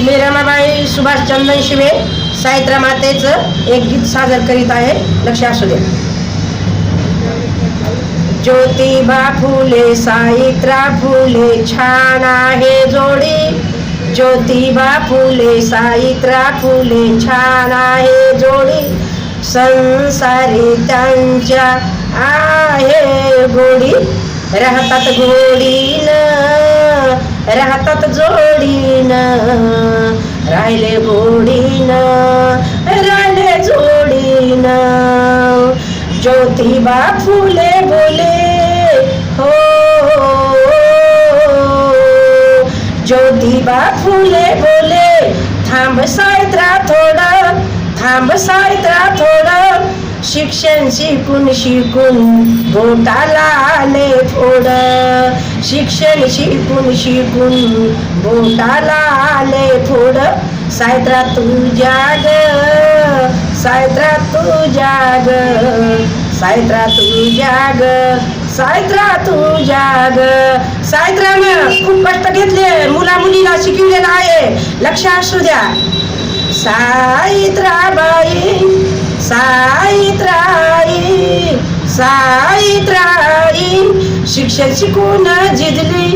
मी रमाबाई सुभाष चंदन शिवे. साहित्य मातेचं एक गीत सादर करीत आहे. लक्ष असू दे. ज्योतिबा फुले साईत्रा फुले छान आहे जोडी. ज्योतिबा फुले साईत्रा फुले छान आहे जोडी. संसारी त्यांच्या आहे गोडी. राहतात गोडीन राहिले गोडीन जोडीना. ज्योतिबा फुले बोले हो, हो, हो. ज्योतिबा फुले बोले थांब सायत्रा थोडं थांब सायत्रा थोडं. शिक्षण शिकून शिकून बोटाला आले थोडं. शिक्षण शिकून शिकून बोटाला आले थोडं. सायत्रा तुझ्या ग सायत्रा तुझ्या ग सायत्रा तुझ्या ग सायत्रा तुझ्या ग सायत्रानं खूप कष्ट घेतले मुला मुलीला शिकवलेलं आहे. लक्ष असू द्या. साईत्राबाई सायत्राई सायत्राई शिक्षण शिकून झिजली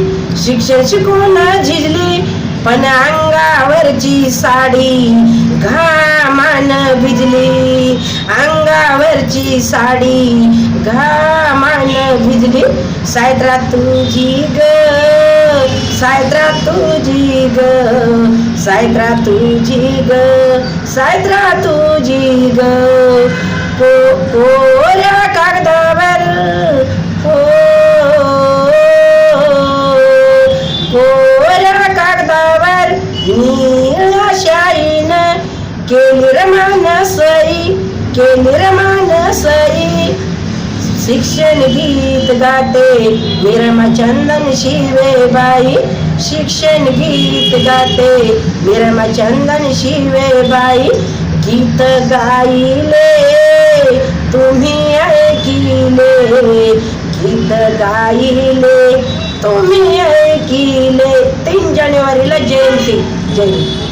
शिक्षण शिकून झिजली. पण अंगावरची साडी घामान भिजली. अंगावरची साडी घामान भिजली. सायत्रा तुझी ग सायत्रा तुझी ग सायत्रा तुझी ग सायत्रा तुझी ग. को को केली रमान सई केली रमान सई शिक्षण गीत गाते विरमचंदन शिवे बाई. शिक्षण गीत गाते विरमचंदन शिवे बाई. गीत गाईले तुम्ही ऐकिले. गीत गाईले तुम्ही ऐकिले. तीन जानेवारीला जयंती जयंती.